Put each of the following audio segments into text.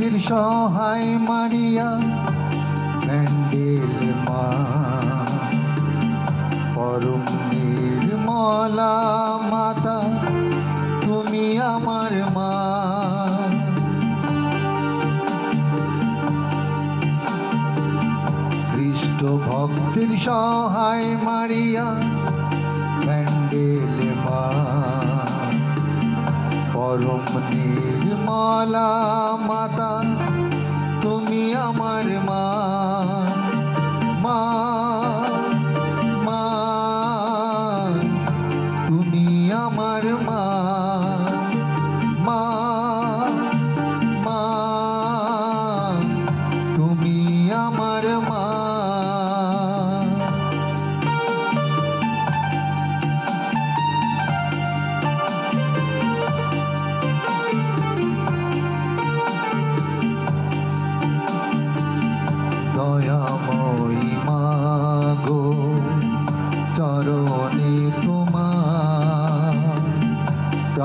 সহায় মারিয়া, প্যান্ডেল মা। পরম নির্মলা মাতা, তুমি আমার মা। খ্রিস্ট ভক্তির সহায় মারিয়া, প্যান্ডেল মা। পরম নির্মলা মাতা তুমি আমার মা মা।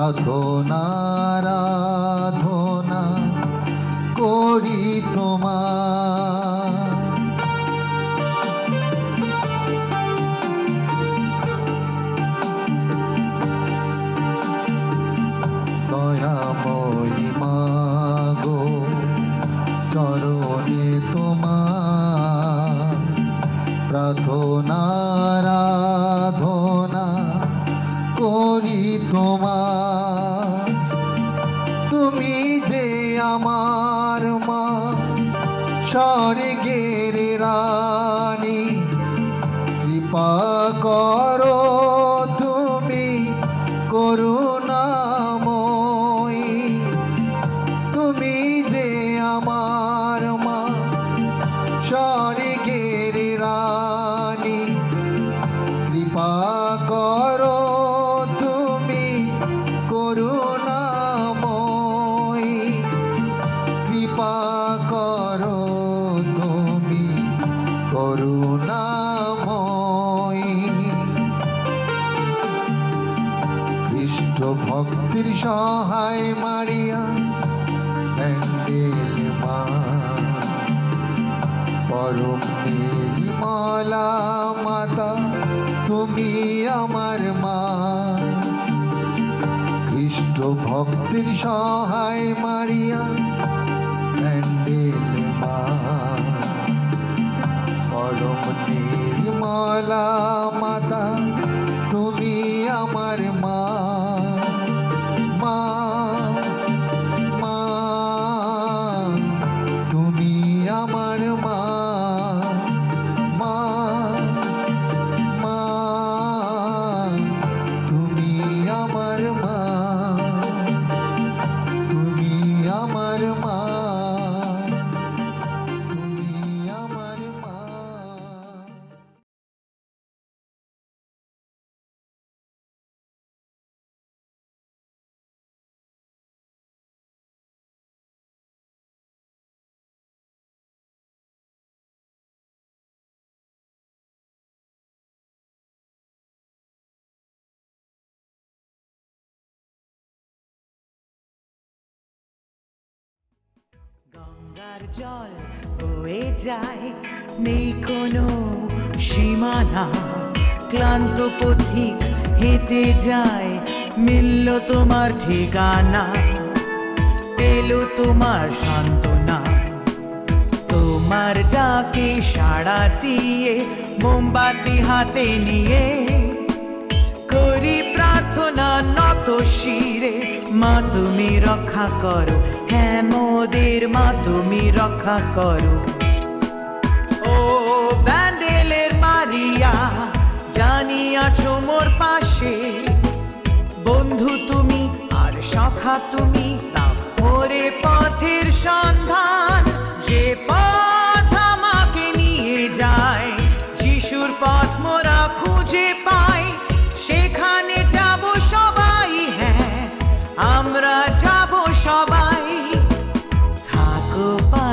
প্রার্থনারাধনা করি তোমার স্বর্গের রানী কৃপা করো তুমি করুণাময়ী ভক্তির সহায় মারিয়া প্যান্ডেল মা পরম নির্মলা মাতা, তুমি আমার মা। খ্রিস্ট ভক্তির সহায় মারিয়া প্যান্ডেল মা পরম নির্মলা গঙ্গার জল বয়ে যায়। নেই কোনো সীমানা, ক্লান্ত পথিক হেঁটে যায়। মিলল তোমার ঠিকানা, পেল তোমার সান্ত্বনা। তোমার ডাকে সাড়া দিয়ে, মোমবাতি হাতে নিয়ে, করি প্রার্থনা নত শিরে, মা তুমি রক্ষা করো। হ্যাঁ মোদের মা তুমি রক্ষা করো। ও ব্যান্ডেলের মারিয়া জানিয়াছো মোর পাশে। বন্ধু তুমি আর সখা তুমি, তা পথের সন্ধান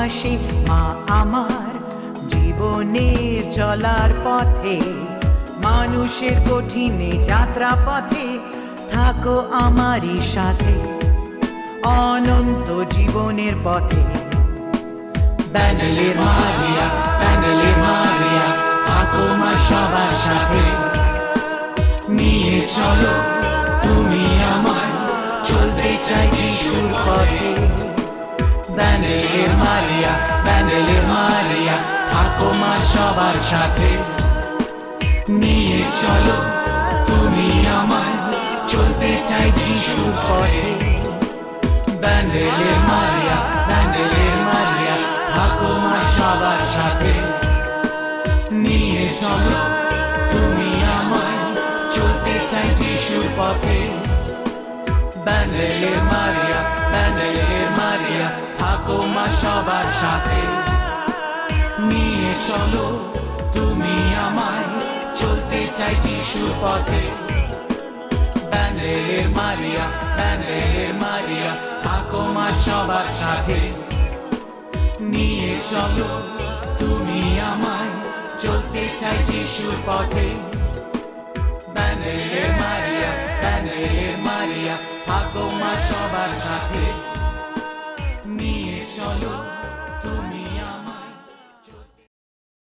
থাকো মা আমার জীবনের চলার পথে, মানুষের কঠিনে যাত্রা পথে, থাকো আমারই সাথে, অনন্ত জীবনের পথে। ব্যান্ডেলের মারিয়া ব্যান্ডেলের মারিয়া, থাকো মা সবার সাথে। নিয়ে চলো, তুমি আমার চলতে চাই যিশুর পথে। ব্যান্ডেলের মারিয়া ব্যান্ডেলের মারিয়া, থাকো মা সবার সাথে। নিয়ে চলো, তুমি আমায় চলতে চাই যিশুর পথে ব্যান্ডেলের মারিয়া ব্যান্ডেলের মারিয়া, থাকো মা সবার সাথে। নিয়ে চলো, তুমি আমায় চলতে চাই যিশুর পথে। ব্যান্ডেলের মারিয়া ব্যান্ডেলের মারিয়া থাকো মা সবার সাথে। নিয়ে চলো, তুমি আমায় চলতে চাই যিশুর পথে। ব্যান্ডেলের মারিয়া ব্যান্ডেলের মারিয়া থাকো মা সবার সাথে। নিয়ে চলো, তুমি আমায় চলতে চাই যিশুর পথে। ব্যান্ডেলের